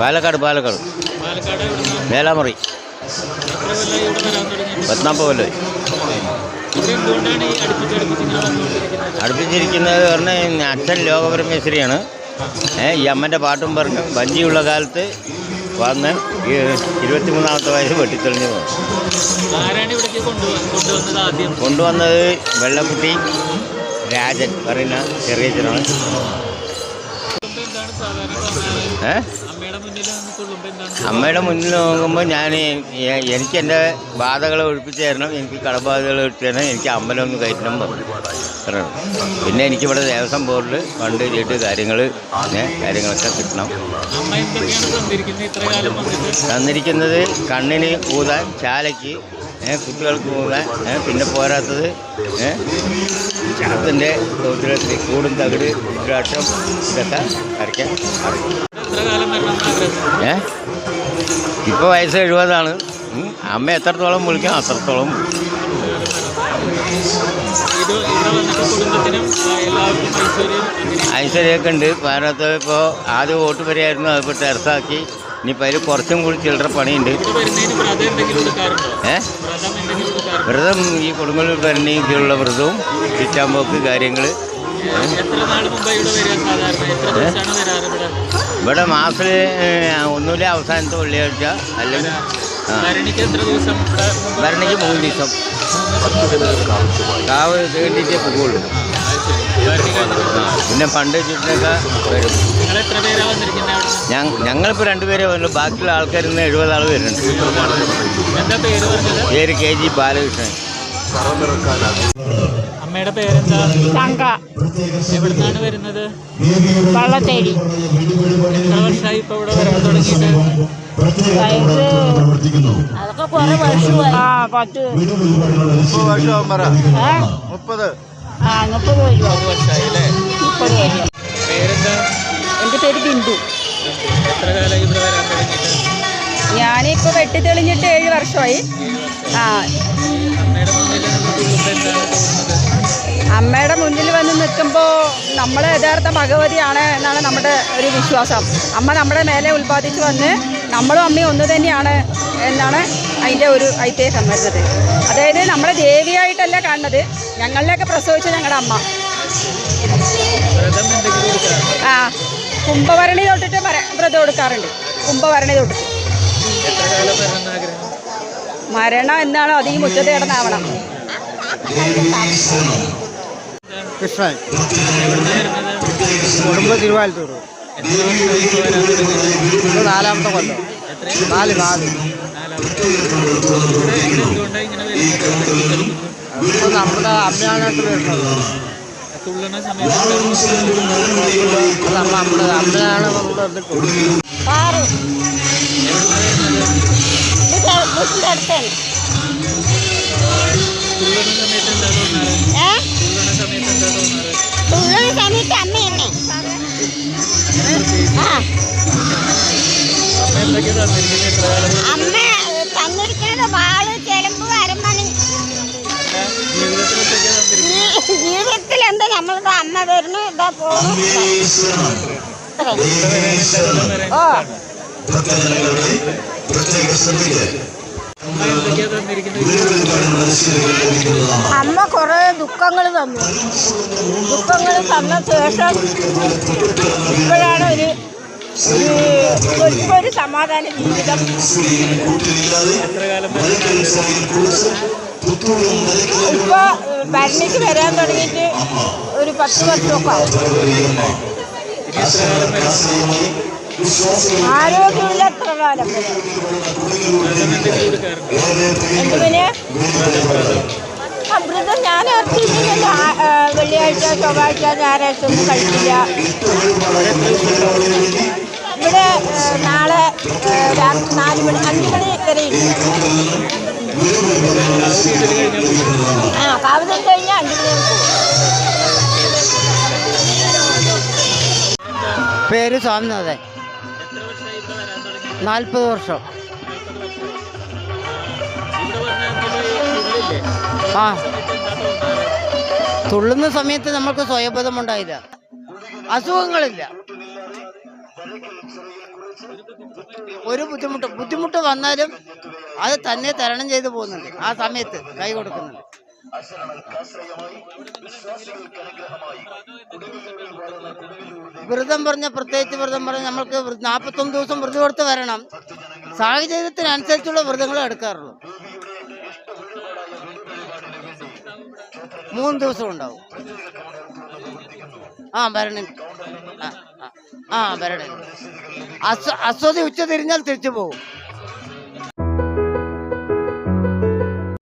പാലക്കാട് പാലക്കാട്. വേലാമുറി. എത്ര കൊല്ലമായി അടുപ്പിച്ചിരിക്കുന്നത് പറഞ്ഞാൽ അച്ഛൻ ലോകപരമേശ്വരിയാണ്. ഏഹ് ഈ അമ്മന്റെ പാട്ടും പറഞ്ഞ്. വഞ്ചിയുള്ള കാലത്ത് വന്ന് ഈ ഇരുപത്തിമൂന്നാമത്തെ വയസ്സ് വെട്ടിത്തെളിഞ്ഞു പോകും കൊണ്ടുവന്നത് വെള്ളക്കുട്ടി രാജൻ പറയുന്ന ചെറിയച്ഛനാണ് അമ്മയുടെ മുന്നിൽ നോക്കുമ്പോൾ ഞാൻ എനിക്ക് എന്റെ ബാധകൾ ഒഴിപ്പിച്ച് തരണം എനിക്ക് കടബാധകൾ ഒഴിപ്പിച്ച് തരണം എനിക്ക് അമ്പലം ഒന്ന് കയറ്റണം പറഞ്ഞു. പിന്നെ എനിക്കിവിടെ ദേവസ്വം ബോർഡിൽ ഫണ്ട് ചീട്ട് കാര്യങ്ങൾ കാര്യങ്ങളൊക്കെ കിട്ടണം. തന്നിരിക്കുന്നത് കണ്ണിന് ഊതാൻ ചാലയ്ക്ക് കുട്ടികൾക്ക് ഊതാൻ പിന്നെ പോരാത്തത് ചാത്തിന്റെ സൗന്ദര്യത്തിൽ കൂടും തകിട് ഉദ്ഘാട്ടം ഇതൊക്കെ വരയ്ക്കാൻ അറിയാം ഏ? ഇപ്പോൾ വയസ്സ് എഴുപതാണ്. അമ്മ എത്രത്തോളം വിളിക്കാം അത്രത്തോളം ഐശ്വര്യമൊക്കെ ഉണ്ട്. ഭാരതത്ത് ഇപ്പോൾ ആദ്യം വോട്ട് വരെയായിരുന്നു. അതിപ്പോൾ ടെറസാക്കി ഇനിയിപ്പോൾ അതിൽ കുറച്ചും കൂടി ചില്ലറ പണിയുണ്ട്. ഏ? വ്രതം ഈ കൊടുങ്ങല്ലൂർ ഭരണിക്കുള്ള വ്രതവും ചുറ്റാമ്പോക്ക് കാര്യങ്ങൾ ഇവിടെ മാസം ഒന്നുമില്ല അവസാനത്തെ വെള്ളിയാഴ്ച. അല്ലെങ്കിൽ ഭരണിക്ക് മൂന്ന് ദിവസം. കാവ് തേണ്ടിട്ടേ പോകുള്ളൂ പിന്നെ പണ്ട് ചുറ്റിനൊക്കെ വരും. ഞങ്ങളിപ്പോൾ രണ്ടുപേരെ വന്നു ബാക്കിയുള്ള ആൾക്കാർ ഇന്ന് എഴുപത് ആൾ വരുന്നുണ്ട്. എന്താ പേര് പറഞ്ഞത് പേര് കെ ജി ബാലകൃഷ്ണൻ. അമ്മയുടെ പേരെന്താ? തങ്ക. എവിടുന്നാണ് വരുന്നത്? വള്ളത്തേരി. എത്ര വർഷമായി ഇപ്പൊ ഇവിടെ വരാൻ തുടങ്ങിയിട്ട്? അതൊക്കെ കുറെ വർഷമായി ആ പത്ത്. ഏ? മുപ്പത്. ആ മുപ്പത് വരുമോ മൂന്ന് വർഷമായി അല്ലേ? മുപ്പത് വരുമോ പേരെന്താ? എന്റെ പേര് ബിന്ദു. തുടങ്ങിയിട്ട് ഞാനിപ്പോൾ വെട്ടി തെളിഞ്ഞിട്ട് ഏഴ് വർഷമായി. ആ. അമ്മയുടെ മുന്നിൽ വന്ന് നിൽക്കുമ്പോൾ നമ്മൾ യഥാർത്ഥ ഭഗവതിയാണ് എന്നാണ് നമ്മുടെ ഒരു വിശ്വാസം. അമ്മ നമ്മുടെ മേലെ ഉൽപ്പാദിച്ച് വന്ന് നമ്മളും അമ്മയും ഒന്ന് തന്നെയാണ് എന്നാണ് അതിന്റെ ഒരു ഐതിഹ്യം വരുന്നത്. അതായത് നമ്മളെ ദേവിയായിട്ടല്ല കാണുന്നത് ഞങ്ങളിലൊക്കെ പ്രസവിച്ച ഞങ്ങളുടെ അമ്മ. ആ. കുംഭഭരണി തൊട്ടിട്ട് വ്രതം എടുക്കാറുണ്ട്. കുംഭഭരണി തൊട്ടിട്ട്. മരണം എന്നാണോ അത് ഈ മുറ്റത്ത് കിടന്നാവണം കൃഷ്ണൻ. കുടുംബ തിരുവാലത്തൂർ. നാലാമത്തെ കൊല്ലം. നാല് നാല്. നമ്മുടെ വരുന്നത് തുള്ളുന്ന സമയത്ത് തുള്ളുന്ന സമയത്ത് അമ്മ തന്നെ അമ്മ തന്നിരിക്കുന്നത് വാൾ ചെലമ്പ് അരമണി ജീവിതത്തിൽ എന്താ നമ്മളുടെ അമ്മ വരുന്നു ഇതാ ഓ. അമ്മ കുറെ ദുഃഖങ്ങൾ തന്നു. ദുഃഖങ്ങൾ തന്ന ശേഷം ഇപ്പോഴാണ് ഒരു ഒരു സമാധാന ജീവിതം. ഇപ്പൊ ഭരണിക്ക് വരാൻ തുടങ്ങിയിട്ട് ഒരു പത്ത് വർഷമൊക്കെ ആരോഗ്യമില്ല എത്ര കാലം എടുക്കാറുണ്ട് എന്തിന് അമൃതം ഞാൻ ഓർത്തിരുന്നില്ല വെള്ളിയാഴ്ച ചൊവ്വാഴ്ച ഞായറാഴ്ച ഒന്നും കഴിക്കില്ല ഇവിടെ നാളെ രാത്രി നാല് മണി അഞ്ച് മണി വരെ ഇരിക്കും. ആ കാവതം കഴിഞ്ഞാൽ പേര് സ്വാമിനാഥൻ. നാൽപ്പത് വർഷം. ആ. തുള്ളുന്ന സമയത്ത് നമുക്ക് സ്വയബോധം ഉണ്ടായില്ല അസുഖങ്ങളില്ല. ഒരു ബുദ്ധിമുട്ട് ബുദ്ധിമുട്ട് വന്നാലും അത് തന്നെ തരണം ചെയ്തു പോകുന്നുണ്ട്. ആ സമയത്ത് കൈ കൊടുക്കുന്നുണ്ട് വ്രതം പറഞ്ഞ പ്രത്യേകിച്ച് വ്രതം പറഞ്ഞ നമ്മൾക്ക് നാൽപ്പത്തൊന്ന് ദിവസം വ്രതം എടുത്ത് വരണം. സാഹചര്യത്തിനനുസരിച്ചുള്ള വ്രതങ്ങൾ എടുക്കാറുള്ളൂ. മൂന്ന് ദിവസം ഉണ്ടാവും. ആ ഭരണി. ആ ആ, ആ ഭരണി. അസ്വ അസ്വതി ഉച്ച തിരിഞ്ഞാൽ തിരിച്ചു പോകും.